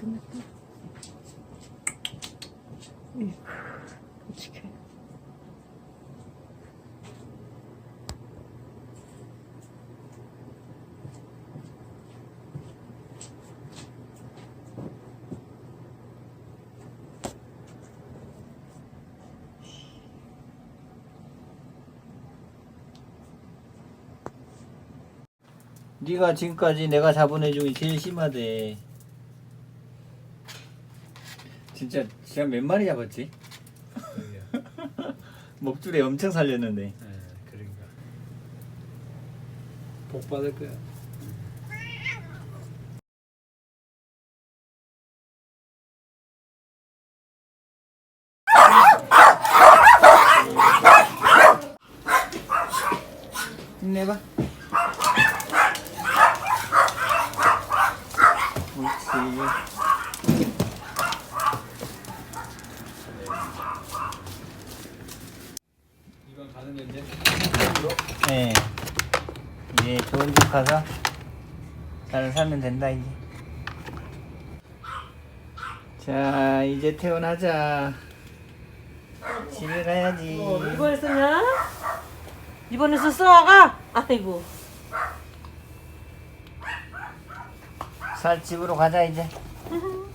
끝났다. 이구, 어떡해. 네가 지금까지 내가 애 중에 제일 심하대. 진짜 진짜 몇 마리 잡았지? 목줄에 엄청 살렸는데. 네, 그러니까 복 받을 거야. 힘내봐. 옳지. 이건 가는 거 이제 네. 이제 좋은 집 가서 잘 살면 된다 이제. 자 이제 퇴원하자. 집에 가야지. 어, 이번에 쓰냐? 이번에서 써가? 아이고. 살 집으로 가자 이제.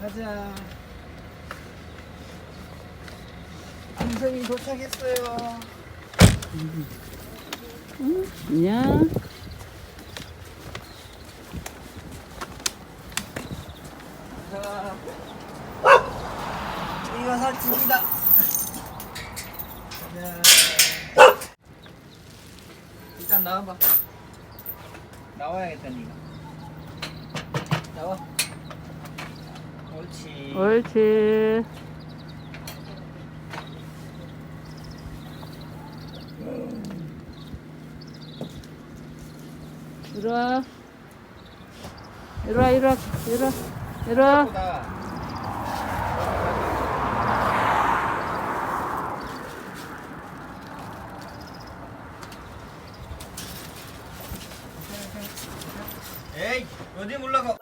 가자. 동생이 도착했어요. 안녕. 자, 이거 살 집이다. 자, 일단 나와봐. 나와야겠다 니가. 나와. 옳지. 옳지. 이리 와. 이리 와, 이리 와, 이리 와. 이리 와. 예쁘다. 에이 어디 몰라고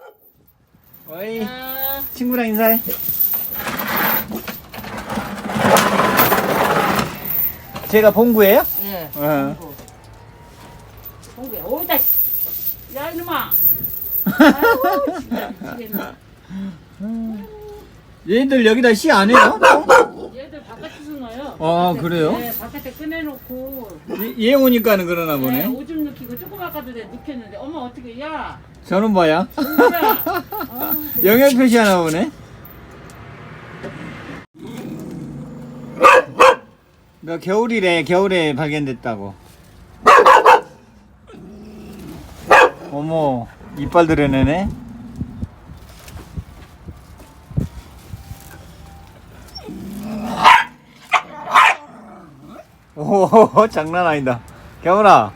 어이 아, 친구랑 인사해 제가 봉구예요? 예. 어. 봉구. 봉구야. 오이다. 야, 이놈아. 아이고, 진짜 미치겠네. 얘들 여기다 씨 안 해요? 얘들 바깥에서 넣어요. 아, 바깥에, 그래요? 네, 바깥에 꺼내놓고. 얘, 얘 오니까는 그러나 네, 보네 오줌 넣기고 조금 아까도 내가 넣겠는데, 어머, 어떻게, 야. 뭐야? 봉구야. 아, 영역 표시 하나 보네 너 겨울이래 겨울에 발견됐다고 어머 이빨 드러내네? 오 장난 아니다. 겨울아.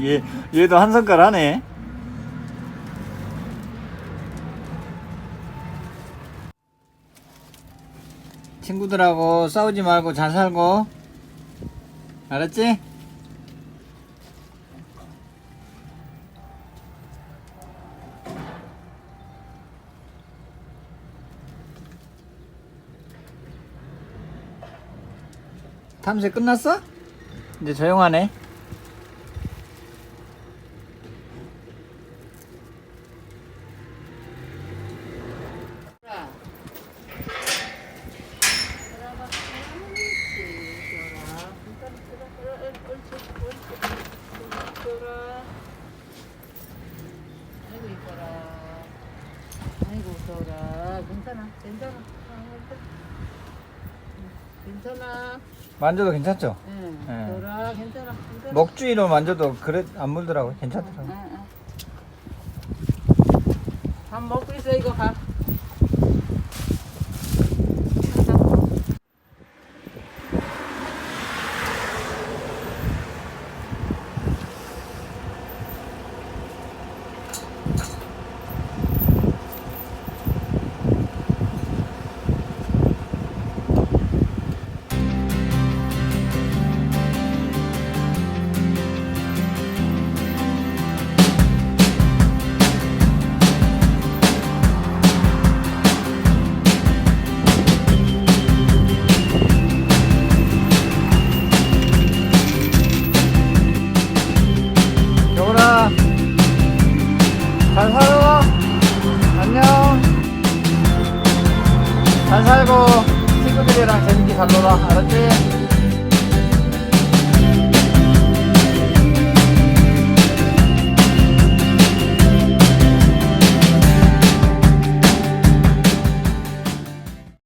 얘 얘도 한 손가락 하네. 친구들하고 싸우지 말고 잘 살고 알았지? 탐색 끝났어? 이제 조용하네 아이고 이뻐라. 아이고 웃어라. 괜찮아. 만져도 괜찮죠? 응, 네. 웃어라. 괜찮아. 괜찮아. 먹주위로 만져도 그래 안 물더라고 괜찮더라고 응, 응. 밥 먹고 있어 이거 가. 안 살고 친구들이랑 재밌게 잘 놀아 알았지?